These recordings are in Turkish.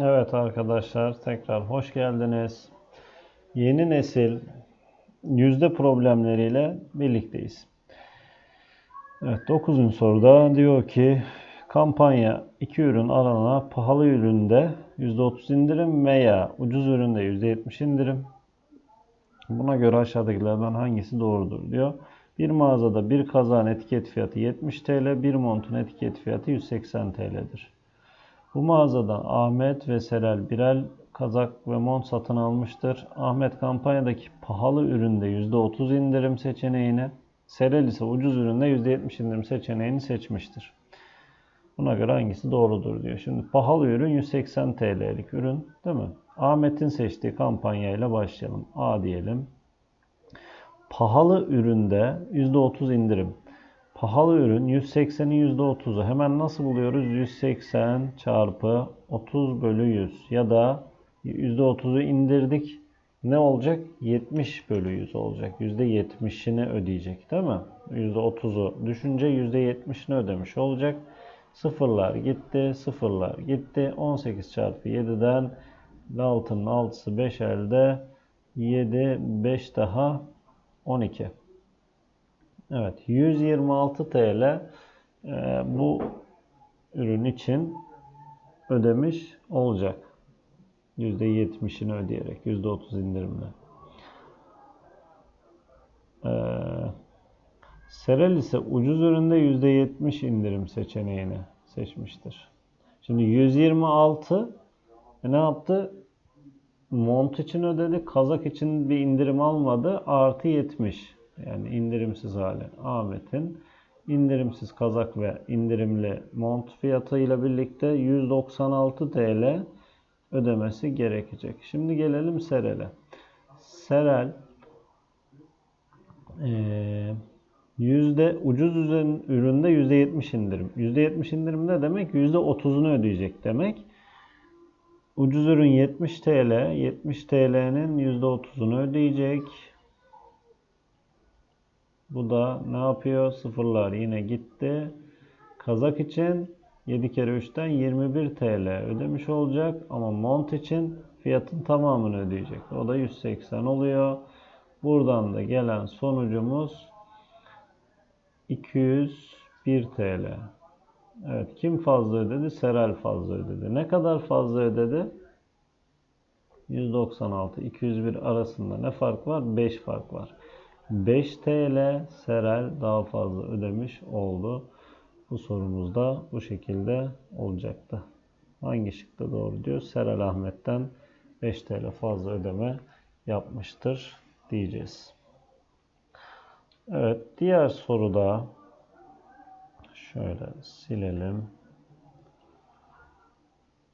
Evet arkadaşlar tekrar hoş geldiniz. Yeni nesil yüzde problemleriyle birlikteyiz. Evet 9. soruda diyor ki kampanya iki ürün arana pahalı üründe %30 indirim veya ucuz üründe %70 indirim. Buna göre aşağıdakilerden hangisi doğrudur diyor. Bir mağazada bir kazağın etiket fiyatı 70 TL, bir montun etiket fiyatı 180 TL'dir. Bu mağazadan Ahmet ve Serel birer kazak ve mont satın almıştır. Ahmet kampanyadaki pahalı üründe %30 indirim seçeneğini, Serel ise ucuz üründe %70 indirim seçeneğini seçmiştir. Buna göre hangisi doğrudur diyor. Şimdi pahalı ürün 180 TL'lik ürün değil mi? Ahmet'in seçtiği kampanyayla başlayalım. A diyelim. Pahalı üründe %30 indirim. Pahalı ürün 180'in %30'u. Hemen nasıl buluyoruz? 180 çarpı 30 bölü 100 ya da %30'u indirdik. Ne olacak? 70 bölü 100 olacak. %70'ini ödeyecek değil mi? %30'u düşünce %70'ini ödemiş olacak. Sıfırlar gitti, sıfırlar gitti. 18 çarpı 7'den altının 6'sı 5 elde. 7, 5 daha 12. Evet 126 TL e, bu ürün için ödemiş olacak. %70'ini ödeyerek %30 indirimle. Ee, Serel ise ucuz üründe %70 indirim seçeneğini seçmiştir. Şimdi 126 e, ne yaptı? Mont için ödedi, kazak için bir indirim almadı. Artı 70 yani indirimsiz hali Ahmet'in indirimsiz kazak ve indirimli mont fiyatıyla birlikte 196 TL ödemesi gerekecek. Şimdi gelelim Serel'e. Serel yüzde ucuz üründe yüzde 70 indirim. Yüzde 70 indirim ne demek? Yüzde 30'unu ödeyecek demek. Ucuz ürün 70 TL. 70 TL'nin %30'unu ödeyecek. Bu da ne yapıyor? Sıfırlar yine gitti. Kazak için 7 kere 3'ten 21 TL ödemiş olacak. Ama mont için fiyatın tamamını ödeyecek. O da 180 oluyor. Buradan da gelen sonucumuz 201 TL. Evet kim fazla ödedi? Serel fazla ödedi. Ne kadar fazla ödedi? 196, 201 arasında ne fark var? 5 fark var. 5 TL Serel daha fazla ödemiş oldu. Bu sorumuz da bu şekilde olacaktı. Hangi şıkta doğru diyor? Serel Ahmet'ten 5 TL fazla ödeme yapmıştır diyeceğiz. Evet diğer soruda şöyle silelim.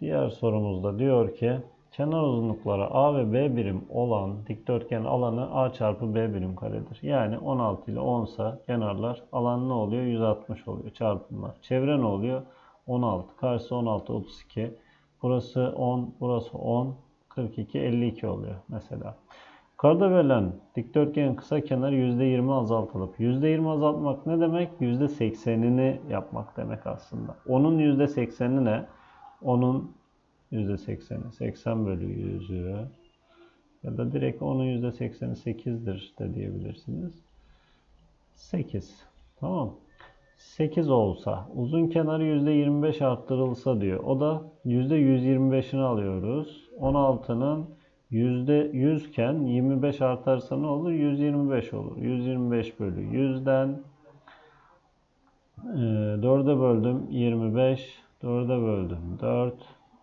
Diğer sorumuzda diyor ki Kenar uzunlukları A ve B birim olan dikdörtgen alanı A çarpı B birim karedir. Yani 16 ile 10 sa kenarlar alan ne oluyor? 160 oluyor çarpımlar. Çevre ne oluyor? 16. Karşısı 16, 32. Burası 10, burası 10, 42, 52 oluyor mesela. Yukarıda verilen dikdörtgenin kısa kenarı %20 azaltılıp %20 azaltmak ne demek? %80'ini yapmak demek aslında. Onun %80'i ne? Onun %80'i 80 bölü 100'ü ya da direkt onun %80'i 8'dir de diyebilirsiniz. 8. Tamam. 8 olsa uzun kenarı %25 arttırılsa diyor. O da %125'ini alıyoruz. 16'nın %100 iken 25 artarsa ne olur? 125 olur. 125 bölü 100'den 4'e böldüm 25. 4'e böldüm 4.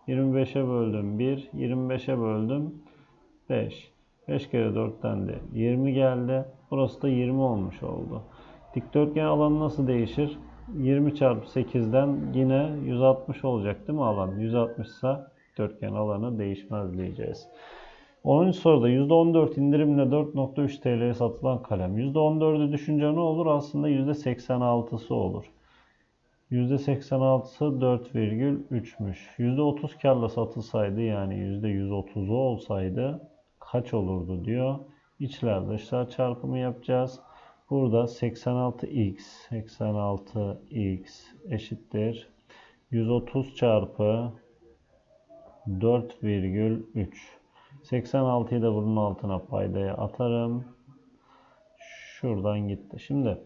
25'e böldüm 1, 25'e böldüm 5. 5 kere 4'ten de 20 geldi. Burası da 20 olmuş oldu. Dikdörtgen alanı nasıl değişir? 20 çarpı 8'den yine 160 olacak değil mi alan? 160 ise dikdörtgen alanı değişmez diyeceğiz. 10. soruda %14 indirimle 4.3 TL'ye satılan kalem. %14'ü düşünce ne olur? Aslında %86'sı olur. %86'sı 4,3'müş. %30 karla satılsaydı yani %130'u olsaydı kaç olurdu diyor. İçler dışlar çarpımı yapacağız. Burada 86x 86x eşittir 130 çarpı 4,3. 86'yı da bunun altına paydaya atarım. Şuradan gitti. Şimdi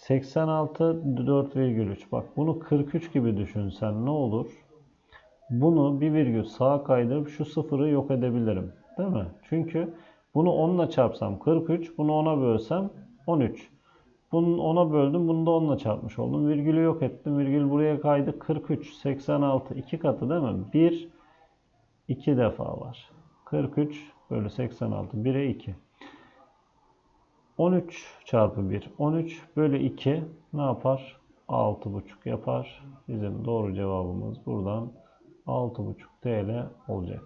86 4,3. Bak bunu 43 gibi düşünsen ne olur? Bunu bir virgül sağa kaydırıp şu sıfırı yok edebilirim. Değil mi? Çünkü bunu 10 ile çarpsam 43, bunu 10'a bölsem 13. Bunu 10'a böldüm, bunu da 10 ile çarpmış oldum. Virgülü yok ettim. Virgül buraya kaydı. 43, 86. 2 katı değil mi? 1, 2 defa var. 43 bölü 86. 1'e 2. 13 çarpı 1. 13 bölü 2 ne yapar? 6,5 yapar. Bizim doğru cevabımız buradan 6,5 TL olacak.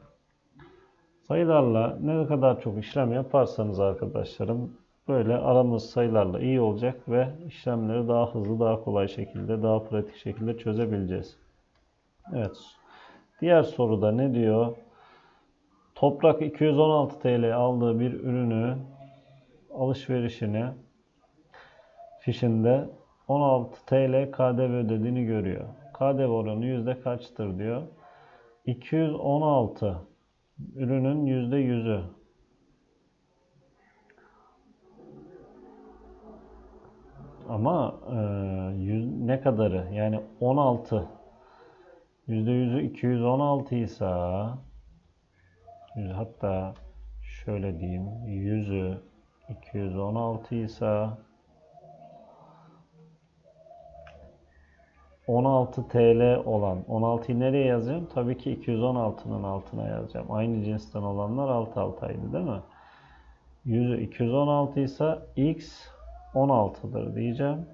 Sayılarla ne kadar çok işlem yaparsanız arkadaşlarım böyle aramız sayılarla iyi olacak ve işlemleri daha hızlı, daha kolay şekilde, daha pratik şekilde çözebileceğiz. Evet. Diğer soruda ne diyor? Toprak 216 TL aldığı bir ürünü alışverişini fişinde 16 TL KDV ödediğini görüyor. KDV oranı yüzde kaçtır diyor. 216 ürünün yüzde yüzü. Ama e, ne kadarı? Yani 16 yüzde yüzü 216 ise hatta şöyle diyeyim yüzü 216 ise 16 TL olan 16'yı nereye yazacağım? Tabii ki 216'nın altına yazacağım. Aynı cinsten olanlar alt altaydı değil mi? Yüzü 216 ise x 16'dır diyeceğim.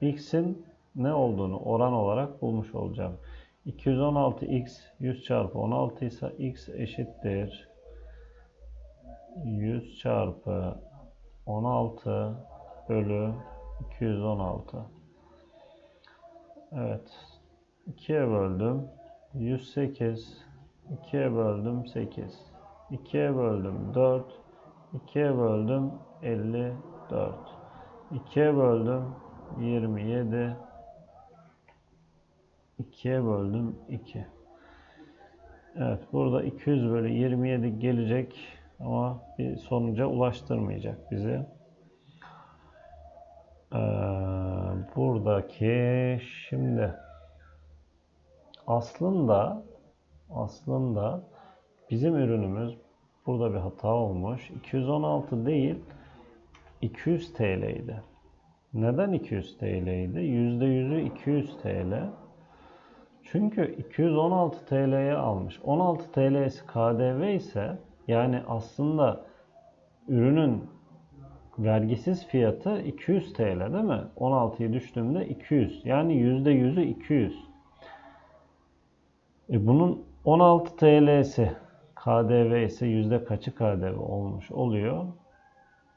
x'in ne olduğunu oran olarak bulmuş olacağım. 216x 100 çarpı 16 ise x eşittir 100 çarpı 16 bölü 216. Evet. 2'ye böldüm. 108. 2'ye böldüm 8. 2'ye böldüm 4. 2'ye böldüm 54. 2'ye böldüm 27. 2'ye böldüm 2. Evet burada 200 bölü 27 gelecek ama bir sonuca ulaştırmayacak bizi. Ee, buradaki şimdi aslında aslında bizim ürünümüz burada bir hata olmuş. 216 değil 200 TL idi. Neden 200 TL idi? %100'ü 200 TL. Çünkü 216 TL'ye almış. 16 TL'si KDV ise yani aslında ürünün vergisiz fiyatı 200 TL değil mi? 16'yı düştüğümde 200. Yani %100'ü 200. E bunun 16 TL'si KDV ise yüzde kaçı KDV olmuş oluyor?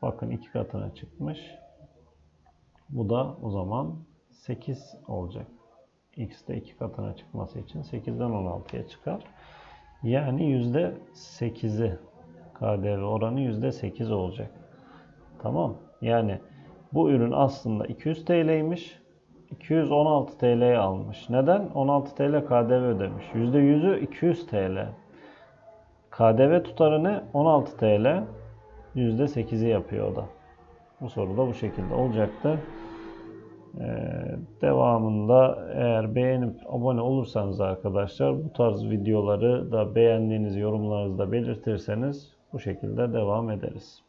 Bakın iki katına çıkmış. Bu da o zaman 8 olacak. X de iki katına çıkması için 8'den 16'ya çıkar. Yani yüzde 8'i KDV oranı yüzde 8 olacak. Tamam. Yani bu ürün aslında 200 TL'ymiş. 216 TL'ye almış. Neden? 16 TL KDV ödemiş. %100'ü 200 TL. KDV tutarı ne? 16 TL. %8'i yapıyor o da. Bu soru da bu şekilde olacaktı. Ee, devamında eğer beğenip abone olursanız arkadaşlar bu tarz videoları da beğendiğiniz yorumlarınızda belirtirseniz bu şekilde devam ederiz.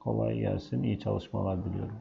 Kolay gelsin, iyi çalışmalar diliyorum.